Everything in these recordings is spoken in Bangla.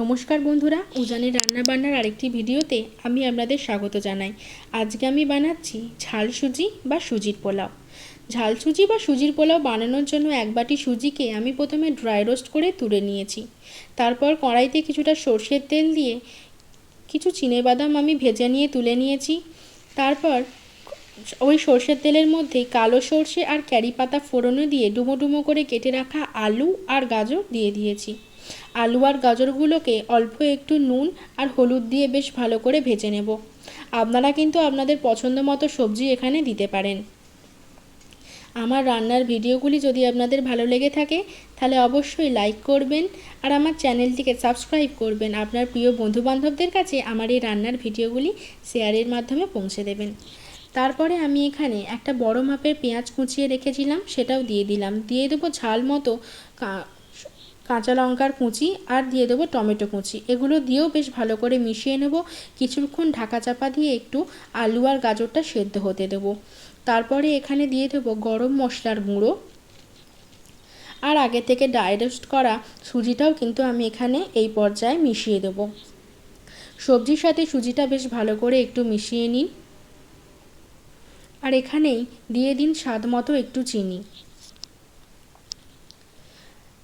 নমস্কার বন্ধুরা, উজানের রান্না বান্নার আরেকটি ভিডিওতে আমি আপনাদের স্বাগত জানাই। আজকে আমি বানাচ্ছি ঝাল সুজি বা সুজির পোলাও। ঝাল সুজি বা সুজির পোলাও বানানোর জন্য এক বাটি সুজিকে আমি প্রথমে ড্রাই রোস্ট করে তুলে নিয়েছি। তারপর কড়াইতে কিছুটা সর্ষের তেল দিয়ে কিছু বাদাম আমি ভেজে নিয়ে তুলে নিয়েছি। তারপর ওই সর্ষের তেলের মধ্যে কালো সর্ষে আর ক্যারি পাতা ফোড়নে দিয়ে ডুমো ডুমো করে কেটে রাখা আলু আর গাজর দিয়ে দিয়েছি। আলু আর গাজরগুলোকে অল্প একটু নুন আর হলুদ দিয়ে বেশ ভালো করে ভেজে নেব। আপনারা কিন্তু আপনাদের পছন্দ মতো সবজি এখানে দিতে পারেন। আমার রান্নার ভিডিওগুলি যদি আপনাদের ভালো লেগে থাকে, তাহলে অবশ্যই লাইক করবেন আর আমার চ্যানেলটিকে সাবস্ক্রাইব করবেন। আপনার প্রিয় বন্ধুবান্ধবদের কাছে আমার এই রান্নার ভিডিওগুলি শেয়ারের মাধ্যমে পৌঁছে দেবেন। তারপরে আমি এখানে একটা বড় মাপের পেঁয়াজ কুচিয়ে রেখেছিলাম, সেটাও দিয়ে দিলাম। দিয়ে দেবো ঝাল মতো কাঁচা লঙ্কার কুচি আর দিয়ে দেবো টমেটো কুচি। এগুলো দিয়েও বেশ ভালো করে মিশিয়ে নেব। কিছুক্ষণ ঢাকা চাপা দিয়ে একটু আলু আর গাজরটা সেদ্ধ হতে দেবো। তারপরে এখানে দিয়ে দেবো গরম মশলার গুঁড়ো। আর আগে থেকে ডাইরেস্ট করা সুজিটাও কিন্তু আমি এখানে এই পর্যায়ে মিশিয়ে দেব। সবজির সাথে সুজিটা বেশ ভালো করে একটু মিশিয়ে নিন। আর এখানেই দিয়ে দিন স্বাদ মতো একটু চিনি।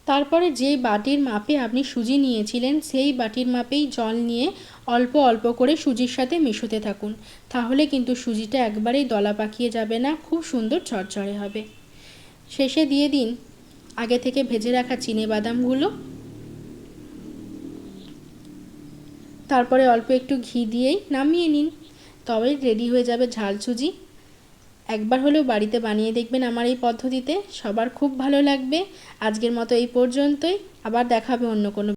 তারপরে যে বাটির মাপে আপনি সুজি নিয়েছিলেন, সেই বাটির মাপেই জল নিয়ে অল্প অল্প করে সুজির সাথে মিশোতে থাকুন। তাহলে কিন্তু সুজিটা একবারেই দলা পাকিয়ে যাবে না, খুব সুন্দর ঝরঝরে হবে। শেষে দিয়ে দিন আগে থেকে ভেজে রাখা চিনে বাদামগুলো। তারপরে অল্প একটু ঘি দিয়েই নামিয়ে নিন। তবেই রেডি হয়ে যাবে ঝাল সুজি। একবার হলেও বাড়িতে বানিয়ে দেখবেন আমার এই পদ্ধতিতে। সবার খুব ভালো লাগবে। আজকের মতো এই পর্যন্তই। আবার দেখাবে অন্য কোনো